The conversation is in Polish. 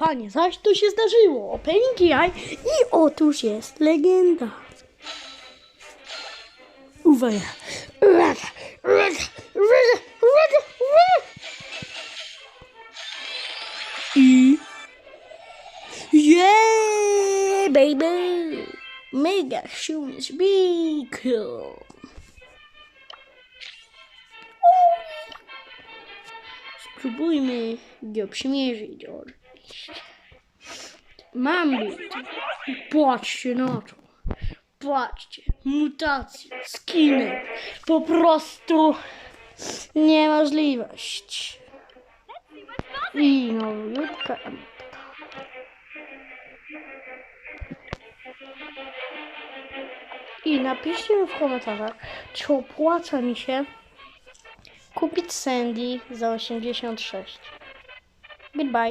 panie, zaś to się zdarzyło. Opening jaj i otóż jest legenda. Uwaga. Uwaga. Uwaga. Uwaga. Uwaga. Uwaga. I... Yeah, baby! Mega Shoes Beacon! Spróbujmy go przymierzyć oczywiście. Mam but. Patrzcie na to. Patrzcie. Mutacje, skiny. Po prostu niemożliwość. I nowiutka MK. I napiszcie mi w komentarzach, czy opłaca mi się kupić Sandy za 86. Goodbye.